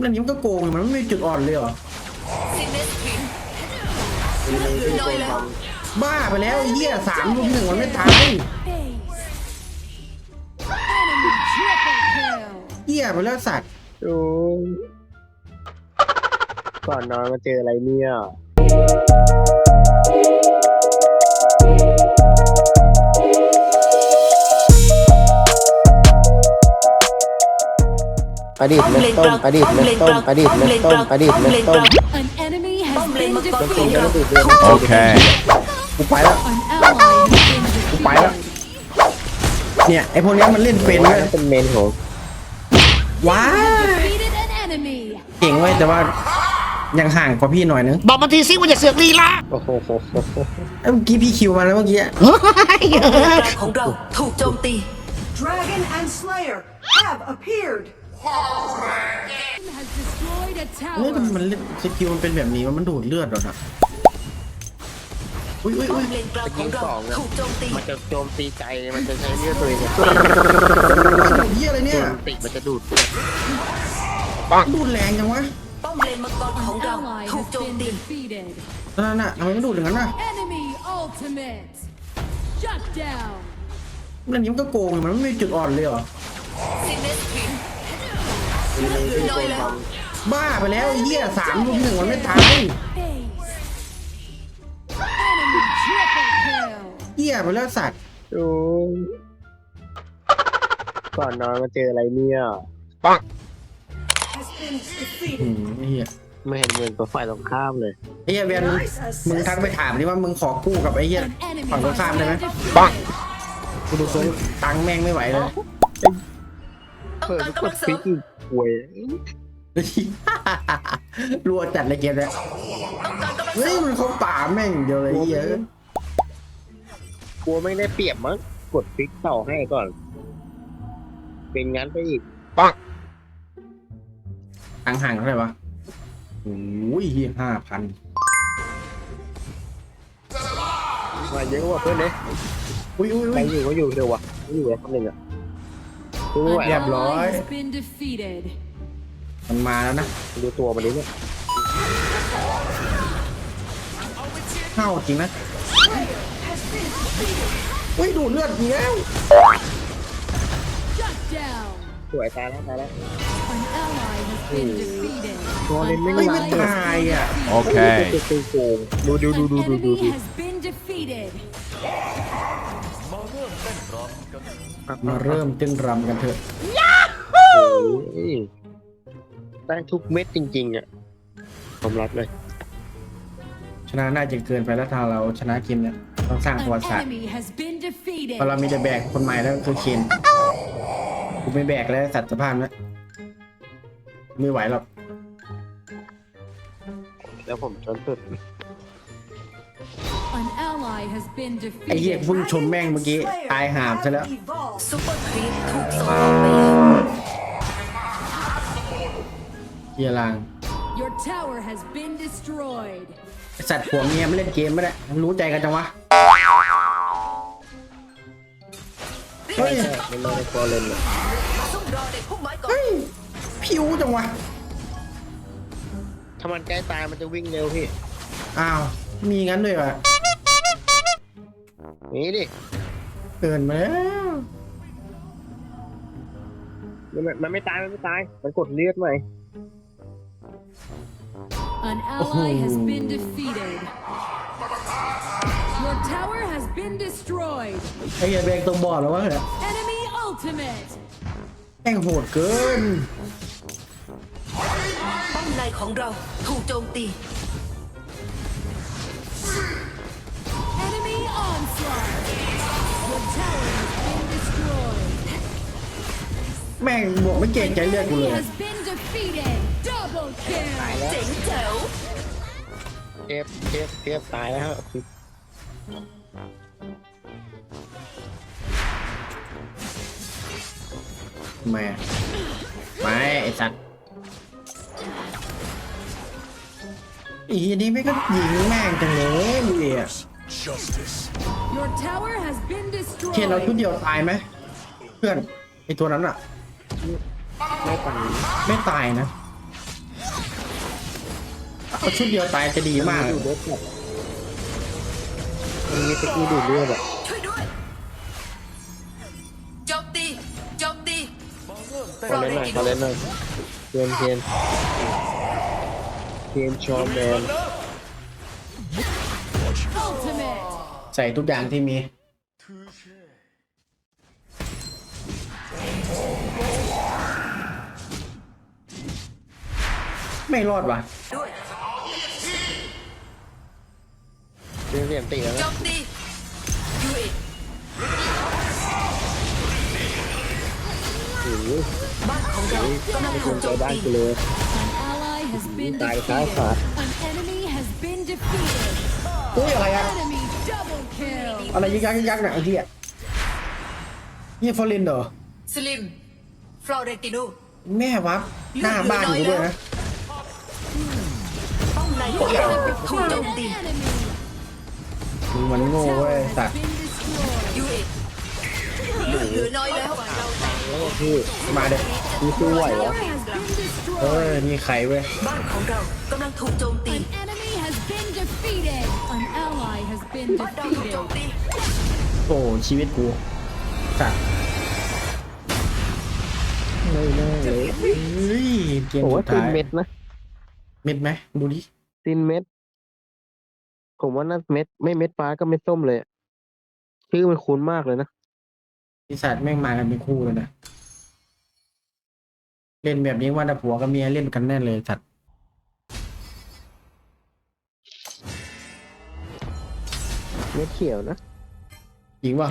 นั่นยิ้มนก็โกงอยู่มันไม่มีจุดอ่อนเลยเหรอซินเนสพินทีนี้ที่น้คอยนแล้วทบ้าไปแล้วไอ้เหี้ยสามลุมหนึ่งมันไม่ตาย Ace. Enemy triple kill. เหี้ยไปแล้วสัตว์ำโอ้ยก่อนนอนมาเจออะไรเนี่ย ประดิษฐ์เม็ดต้มประดิษฐ์เม็ดต้มประดิษฐ์เม็ดต้มประดิษฐ์เม็ดต้ม An enemy ป้อ has มเลน been มังกรของ defeated. เราติดเรื่อง Okay. กูไปแล้ว An ally has been กูไป defeated. แล้ว เนี่ยไอพวกเนี้ยมันเล่นเป็นว่าเว้ยเป็นเมนของว้า Defeated an enemy. เก่งเว้ยแต่ว่ายังห่างกว่าพี่หน่อยนึงบอกมาทีซิว่าจะเสือกลีลาโอ้โหเอ้ยเมื่อกี้พี่คิวมาแล้วเมื่อกี้ป้อมเลนกลางของเราถูกโจมตี Dragon and Slayer have appeared. Has destroyed a เฮ้ย tower. มันเล่นสกิลมันเป็นแบบนี้มันดูดเลือดเหรอนะอุ้ยอุ้ยป้ออุ้มยเลนกลางของเราถูกโจมตีมันจะโจมตีใจมันจะใช้เลือดตัวเองดูดเหี้ยอะไรเนี่ยติมันจะดูดดูดแรงจังวะป้อมเลนมังกรของ An เรา ally ถูก has โจม been ตี defeated. นั่นน่ะทำไมมันดูดอย่างนั้นน่ะ Enemy ultimate. Shut down. นั่นยิ้มนก็โกงอยู่มันไม่มีจุดอ่อนเลยเหรอ บ้าไปแล้วไอ้เหี้ยสามลุมหนึ่งมันไม่ตายเหี้ยไปแล้วสัตว์โอ้ก่อนนอนมาเจออะไรเนี่ย Has been อื defeated. มไอ้เหี้ยไม่เห็นเหมือนกับฝ่ายตรงข้ามเลยไอ้เหี้ยเบียนมึงมึงทักไปถามดิว่ามึงขอกู้กับไอ้เหี้ยฝั่งตรงข้ามได้ไหม has been defeated. กูดูทรงตังค์แม่งไม่ไหวเลย เปิดการกกำลัดงเสริฟิมกอีกหวยรัวจัดเลยเกมเนี้ยต้องการกำลังเฮ้เสยริมมันเขาป่าแม่งเดียวเลยไอ้เหี้ยกลัวไม่ได้เปรียบมั้งกดฟิกเต่าให้ก่อน เป็นงั้นไปอีกตังค์ห่างเท่าไหร่วะโอ้ยห้าพันมาเยอะกว่าเพื่อนเลยอุ้ยอุ้ยใคอุ้รยอยู่ก็อยู่เร็ววะไม่อยู่แล้วคนหนึ่งอะ ดูไม่ไหว An แล้ว ally has been defeated. มันมาแล้วนะ ดูตัวมันนี้เนี่ยเข้าจริงนะอุ้ยดูดเลือดอีกแล้ว Shut down. สวยตายแล้วตายแล้ว An ally has been defeated. ตัวเล่นไม่เฮ้ยไหวไม่ตายอะ Okay. ตัวโกงดูดู An ดูดูดูดู enemy ดู has been defeated. มาเริ่มเต้นรำกันเถอะโอ้ยได้ทุกเม็ดจริงๆอะผมรับเลย ชนะน่าจะเกินไปแล้วถ้าเราชนะเกมเนี่ยต้องสร้างประวั An ติศาสตร์ enemy has been defeated. เพราะเรามีแต่แบกคนใหม่แล้วคือเคนกูไม่แบกแล้วสัตว์สภาพนะไม่ไหวหรอกแล้วผมจนสุด An ally has been ไอ้เหี้ย defeated. เพิ่งชมแม่งเมื่อกี้ Slayer ตายหามซะแล้ว have evolved. ซุปเปอร์ครีปถูกส่งออกไปแล้วเฮียลาง Your tower has been destroyed. ไอ้สัตว์ผัวเมียไม่เล่นเกมไม่ได้รู้ใจกันจังวะ เฮ้ย ไม่ไม่ได้ฟอร์เรนเลยซุ่มรอเด็กพุ่มไม้ก่อนเฮ้ย ผิวจังวะ ถ้ามันใกล้ตายมันจะวิ่งเร็วพี่ อ้าว มีงั้นด้วยวะ นี่ดิเกินมาแล้วมันมันไม่ตายมันไม่ตาย มันกดเลือดใหม่ An ally has been defeated. Your tower has been destroyed. ไอ้เหี้ยแบกตรงบอดแล้ววะเนี่ย Enemy ultimate. แม่งโหดเกิน ป้อมในของเราถูกโจมตี แม่งบวกไม่เก่งใจเลือดกู Enemy เลย has been defeated. Double kill. เจ๋งแจ๋วเทปเทปเทปตายแล้วฮะแม่ไม่ไอ้สัตว์อีนี่ไม่งก็ยิงแม่งจังเลยมึงเอ๋ Your tower has been เคนเราชุด destroyed. เดียวตายไหมเพื่อนไอตัวนั้นอะ ไม่ตายไม่ตายนะก็ชุดเดียวตายจะดีมากดูดเลือดแบบมันมีสกิลดูดเลือดอะช่วยด้วยโจมตีโจมตีขอเล่นหน่อยขอเล่นหน่อยเทียนเทียนเทียนชอมแมน Ultimate. ใส่ทุกอย่างที่มี ไม่รอดว่ะด้วยเทียนเทียนตีแล้วโจนะมตียูเอ็ดโอ้โหบ้านของเรากำลังไม่คถูวกรโจใจมบ้านตีกูเลย An ally has been Tayo defeated. tayo, Pat. An enemy has been defeated. อุ้ยอะไรอะ Enemy double kill. อะไรยึกยักยึกยักเนี่ยไอ้ที่อะนี่ฟอร์ลินเหรอสลิมฟลอเรนติโนแม่วับหน้าบ้านกูด้วยนะ ถูกโจมตีมึงมันโง่เว้ยสัตว์ยูเอ็ดเหลือน้อยแล้วแล้วพี่มาเด้อมีสู้ไหวเหรอเอ destroyed. อนี่ใครเว้ยบ้านของเรากำลังถูกโจมตี An enemy has been defeated. An ally has been บ้านเราถูกโจ defeated. ตีโอ้ชีวิตกูสัตว์ไม่น่เลยเฮ้ยเกมโอ้สุดท้านยเม็ดนะ เม็ดไหมดูดิ ซินเม็ด ผมว่าน่าเม็ด ไม่เม็ดฟ้าก็เม็ดส้มเลยอะชื่อมันคุ้นมากเลยนะ ปีศาจแม่งมากันเป็นคู่เลยนะ เล่นแบบนี้ว่าแต่ผัวกับเมียเล่นกันแน่เลยสัตว์เม็ดเขียวนะ จริงป่ะ